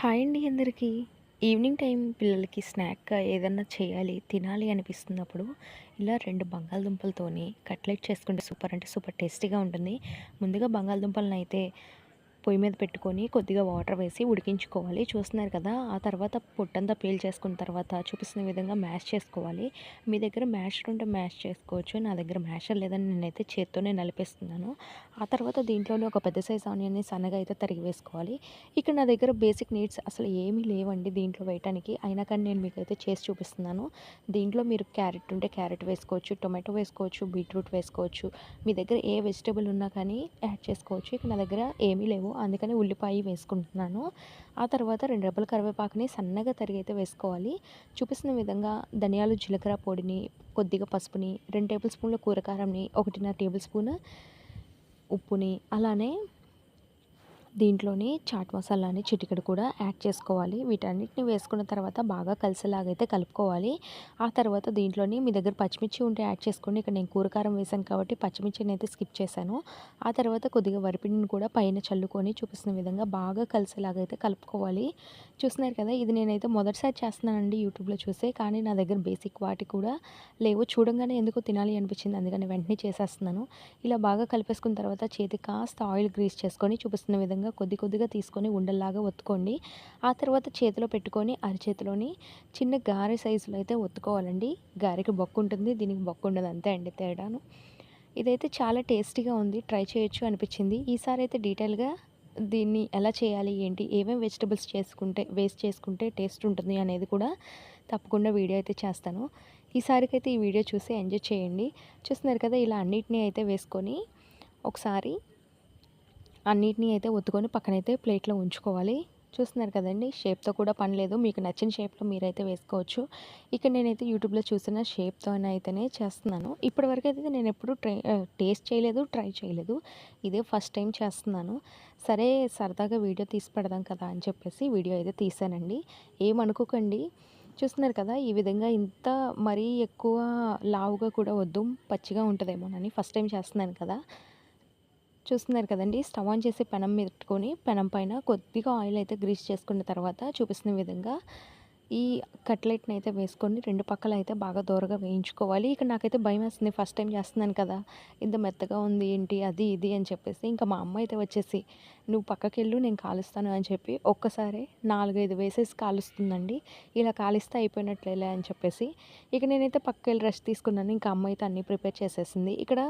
Hi అండి అందరికీ. Evening time పిల్లలకి స్నాక్గా ఏదన్నా చేయాలి తినాలి అనిపిస్తున్నప్పుడు ఇలా రెండు బంగాళదుంపలతోని కట్లెట్ చేసుకుంటే సూపర్ అంటే సూపర్ టేస్టీగా ఉంటుంది. ముందుగా బంగాళదుంపలను అయితే పొయ్యి మీద పెట్టుకొని కొద్దిగా వాటర్ వేసి ఉడికించుకోవాలి. చూస్తున్నారు కదా ఆ తర్వాత పొట్టంతా పేల్ చేసుకున్న తర్వాత చూపిస్తున్న విధంగా మ్యాష్ చేసుకోవాలి. మీ దగ్గర మ్యాషర్ ఉంటే మ్యాష్ చేసుకోవచ్చు. నా దగ్గర మ్యాషర్ లేదని నేనైతే చేత్తోనే నలిపేస్తున్నాను. ఆ తర్వాత దీంట్లోనే ఒక పెద్ద సైజ్ ఆనియన్ని సన్నగా అయితే తరిగి వేసుకోవాలి. ఇక్కడ నా దగ్గర బేసిక్ నీడ్స్ అసలు ఏమీ లేవండి దీంట్లో వేయటానికి. అయినా కానీ నేను మీకు అయితే చేసి చూపిస్తున్నాను. దీంట్లో మీరు క్యారెట్ ఉంటే క్యారెట్ వేసుకోవచ్చు టొమాటో వేసుకోవచ్చు బీట్రూట్ వేసుకోవచ్చు. మీ దగ్గర ఏ వెజిటేబుల్ ఉన్నా కానీ యాడ్ చేసుకోవచ్చు. ఇక్కడ నా దగ్గర ఏమీ లేవు. అందుకని ఉల్లిపాయ వేసుకుంటున్నాను. ఆ తర్వాత రెండు రెబ్బల కరివేపాకుని సన్నగా తరిగైతే వేసుకోవాలి. చూపిస్తున్న విధంగా ధనియాలు జీలకర్ర పొడిని కొద్దిగా పసుపుని రెండు టేబుల్ స్పూన్ల కూరకారంని ఒకటిన్నర టేబుల్ స్పూన్ ఉప్పుని అలానే దీంట్లోని చాట్ మసాలాని చిటికెడు కూడా యాడ్ చేసుకోవాలి. వీటన్నిటిని వేసుకున్న తర్వాత బాగా కలిసేలాగైతే కలుపుకోవాలి. ఆ తర్వాత దీంట్లోని మీ దగ్గర పచ్చిమిర్చి ఉంటే యాడ్ చేసుకోండి ఇక్కడ నేను కూరకారం వేసాను కాబట్టి పచ్చిమిర్చిని అయితే స్కిప్ చేశాను. ఆ తర్వాత కొద్దిగా వరిపిండిని కూడా పైన చల్లుకొని చూపిస్తున్న విధంగా బాగా కలిసేలాగైతే కలుపుకోవాలి. చూస్తున్నారు కదా ఇది నేనైతే మొదటిసారి చేస్తున్నానండి యూట్యూబ్లో చూసే కానీ నా దగ్గర బేసిక్ వాటి కూడా లేవు. చూడంగానే ఎందుకో తినాలి అనిపించింది అందుకని వెంటనే చేసేస్తున్నాను. ఇలా బాగా కలిపేసుకున్న తర్వాత చేతి కాస్త ఆయిల్ గ్రీస్ చేసుకొని చూపిస్తున్న విధంగా విధంగా కొద్ది కొద్దిగా తీసుకొని ఉండల్లాగా ఒత్తుకోండి. ఆ తర్వాత చేతిలో పెట్టుకొని అరచేతిలోని చిన్న గారె సైజులో అయితే ఒత్తుకోవాలండి. గారెకి బొక్కు ఉంటుంది దీనికి బొక్కు ఉండదు అంతే అండి తేడాను. ఇదైతే చాలా టేస్టీగా ఉంది ట్రై చేయొచ్చు అనిపించింది. ఈసారి అయితే డీటెయిల్గా దీన్ని ఎలా చేయాలి ఏంటి ఏమేమి వెజిటబుల్స్ చేసుకుంటే వేస్ట్ చేసుకుంటే టేస్ట్ ఉంటుంది అనేది కూడా తప్పకుండా వీడియో అయితే చేస్తాను. ఈసారికి అయితే ఈ వీడియో చూసి ఎంజాయ్ చేయండి. చూస్తున్నారు కదా ఇలా అన్నిటినీ అయితే వేసుకొని ఒకసారి అన్నిటినీ అయితే ఒత్తుకొని పక్కనైతే ప్లేట్లో ఉంచుకోవాలి. చూస్తున్నారు కదండి షేప్తో కూడా పని లేదు. మీకు నచ్చిన షేప్లో మీరైతే వేసుకోవచ్చు. ఇక్కడ నేనైతే యూట్యూబ్లో చూసిన షేప్తో అయితేనే చేస్తున్నాను. ఇప్పటివరకు అయితే నేను ఎప్పుడు ట్రై టేస్ట్ చేయలేదు ట్రై చేయలేదు. ఇదే ఫస్ట్ టైం చేస్తున్నాను. సరే సరదాగా వీడియో తీసి పెడదాం కదా అని చెప్పేసి వీడియో అయితే తీసానండి. ఏమనుకోకండి చూస్తున్నారు కదా ఈ విధంగా ఇంత మరీ ఎక్కువ లావుగా కూడా వద్దు పచ్చిగా ఉంటుందేమోనని ఫస్ట్ టైం చేస్తున్నాను కదా. చూస్తున్నారు కదండి. స్టవ్ ఆన్ చేసి పెనం పెట్టుకొని పెనం పైన కొద్దిగా ఆయిల్ అయితే గ్రీస్ చేసుకున్న తర్వాత చూపిస్తున్న విధంగా ఈ కట్లెట్ని అయితే వేసుకొని రెండు పక్కల అయితే బాగా దూరగా వేయించుకోవాలి. ఇక నాకైతే భయం వేస్తుంది. ఫస్ట్ టైం చేస్తున్నాను కదా. ఇంత మెత్తగా ఉంది ఏంటి? అది ఇది అని చెప్పేసి ఇంకా మా అమ్మ అయితే వచ్చేసి నువ్వు పక్కకి వెళ్ళు నేను కాలుస్తాను అని చెప్పి ఒక్కసారి నాలుగైదు వేసేసి కాలుస్తుందండి. ఇలా కాలిస్తే అయిపోయినట్లేలే అని చెప్పేసి ఇక నేనైతే పక్కకి వెళ్ళి రెస్ట్ తీసుకున్నాను. ఇంకా అమ్మ అయితే అన్నీ ప్రిపేర్ చేసేసింది. ఇక్కడ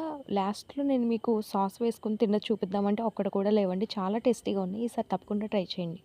లాస్ట్లో నేను మీకు సాస్ వేసుకుని తిన్న చూపిద్దామంటే ఒక్కడ కూడా లేవండి. చాలా టేస్టీగా ఉన్నాయి. ఈసారి తప్పకుండా ట్రై చేయండి.